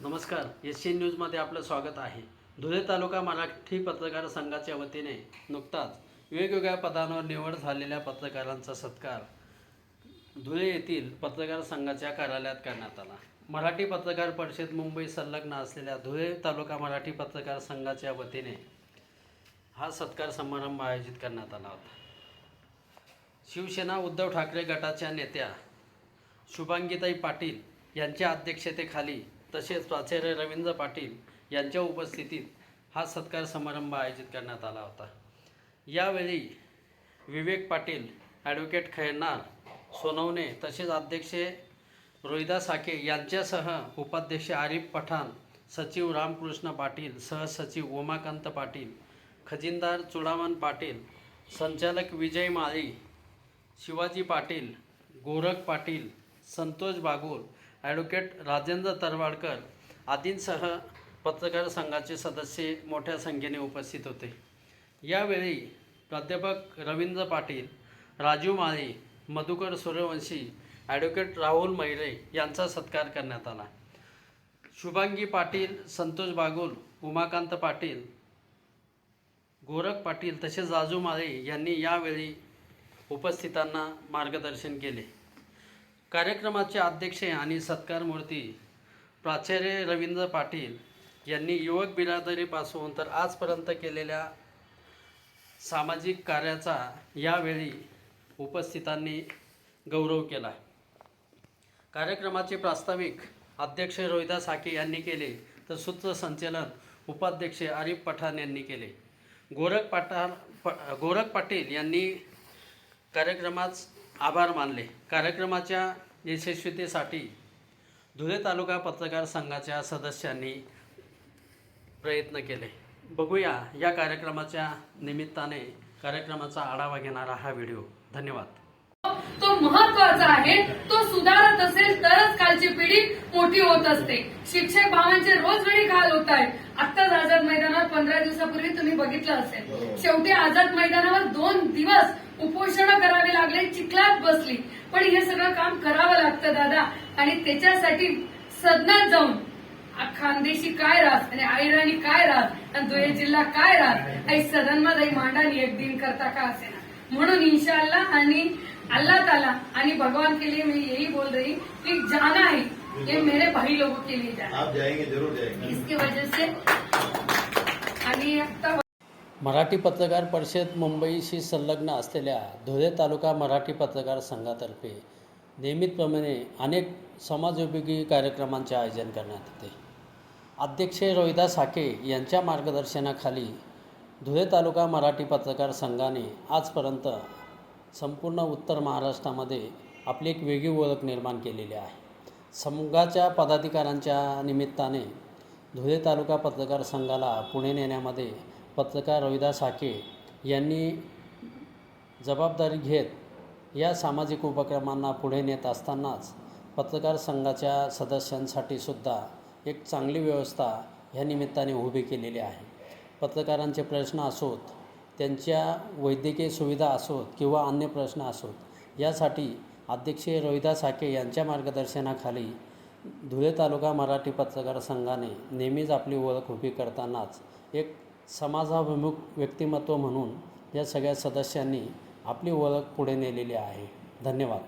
नमस्कार S C न्यूजमध्ये आपलं स्वागत आहे. धुळे तालुका मराठी पत्रकार संघाच्या वतीने नुकताच वेगवेगळ्या पदांवर निवड झालेल्या पत्रकारांचा सत्कार धुळे येथील पत्रकार संघाच्या कार्यालयात करण्यात आला. मराठी पत्रकार परिषद मुंबई संलग्न असलेल्या धुळे तालुका मराठी पत्रकार संघाच्या वतीने हा सत्कार समारंभ आयोजित करण्यात आला होता. शिवसेना उद्धव ठाकरे गटाच्या नेत्या शुभांगीताई पाटील यांच्या अध्यक्षतेखाली तसेच प्राचार्य रवींद्र पाटील यांच्या उपस्थितीत हा सत्कार समारंभ आयोजित करण्यात आला होता. यावेळी विवेक पाटील ॲडव्होकेट खैरनार सोनवणे तसेच अध्यक्ष रोहिदास साके यांच्यासह उपाध्यक्ष आरिफ पठाण सचिव रामकृष्ण पाटील सहसचिव उमाकांत पाटील खजिनदार चुडामन पाटील संचालक विजय माळी शिवाजी पाटील गोरख पाटील संतोष बागोल ॲडव्होकेट राजेंद्र तरवाडकर आदींसह पत्रकार संघाचे सदस्य मोठ्या संख्येने उपस्थित होते. यावेळी प्राध्यापक रवींद्र पाटील राजू माळी मधुकर सूर्यवंशी ॲडव्होकेट राहुल मैरे यांचा सत्कार करण्यात आला. शुभांगी पाटील संतोष बागुल उमाकांत पाटील गोरख पाटील तसेच राजू माळे यांनी यावेळी उपस्थितांना मार्गदर्शन केले. कार्यक्रमाचे अध्यक्ष आणि सत्कार मूर्ती प्राचार्य रवींद्र पाटील यांनी युवक बिरादरीपासून तर आजपर्यंत केलेल्या सामाजिक कार्याचा यावेळी उपस्थितांनी गौरव केला. कार्यक्रमाचे प्रास्ताविक अध्यक्ष रोहिदास साके यांनी केले तर सूत्रसंचालन उपाध्यक्ष आरिफ पठाण यांनी केले. गोरख पठाण प गोरख पाटील यांनी कार्यक्रमात आभार मानले. कार्यक्रमाच्या यशस्वीतेसाठी धुळे तालुका पत्रकार संघाच्या सदस्यांनी प्रयत्न केले. बघूया या कार्यक्रमाच्या निमित्ताने कार्यक्रमाचा आढावा घेणारा हा व्हिडिओ. धन्यवाद. तो महत्त्वाचा आहे. तो सुधारत असेल तरच कालची पिढी मोठी होत असते. शिक्षक भावांचे रोज वेळी हाल होत आहेत. आत्ताच आझाद मैदानावर पंधरा दिवसापूर्वी तुम्ही बघितलं असेल. शेवटी आझाद मैदानावर दोन दिवस उपोषण करावे लागले चिखलात बसली. पण हे सगळं काम करावं लागतं दादा. आणि त्याच्यासाठी सदनात जाऊन खानदेशी काय राहत आणि आयराणी काय राहत आणि धुळे जिल्हा काय राहत आई सदनमा जाई मांडानी एक दिन करता का असे म्हणून इंशाल्लाह आणि अल्लाह ताला आणि भगवान के लिए मैं यही बोल रही कि जाना है. ये मेरे भाई लोगों के लिए जाना आप जाएंगे जरूर जाएंगे। इसकी वजह से आणि आता मराठी पत्रकार परिषद मुंबईशी संलग्न असलेल्या धुळे तालुका मराठी पत्रकार संघातर्फे नियमितप्रमाणे अनेक समाजोपयोगी कार्यक्रमांचे आयोजन करण्यात येते. अध्यक्ष रोहिदास साके यांच्या मार्गदर्शनाखाली धुळे तालुका मराठी पत्रकार संघाने आजपर्यंत संपूर्ण उत्तर महाराष्ट्रामध्ये आपली एक वेगळी ओळख निर्माण केलेली आहे. संघाच्या पदाधिकाऱ्यांच्या निमित्ताने धुळे तालुका पत्रकार संघाला पुणे नेण्यामध्ये पत्रकार रविदास हाके यांनी जबाबदारी घेत या सामाजिक उपक्रमांना पुढे नेत असतानाच पत्रकार संघाच्या सदस्यांसाठी सुद्धा एक चांगली व्यवस्था ह्या निमित्ताने उभी केलेली आहे. पत्रकारांचे प्रश्न असोत त्यांच्या वैद्यकीय सुविधा असोत किंवा अन्य प्रश्न असोत यासाठी अध्यक्ष रोहिदास हाके यांच्या मार्गदर्शनाखाली धुळे तालुका मराठी पत्रकार संघाने नेहमीच आपली ओळख उभी करतानाच एक समाजाभिमुख व्यक्तिमत्व म्हणून या सगळ्या सदस्यांनी आपली ओळख पुढे नेलेली आहे. धन्यवाद.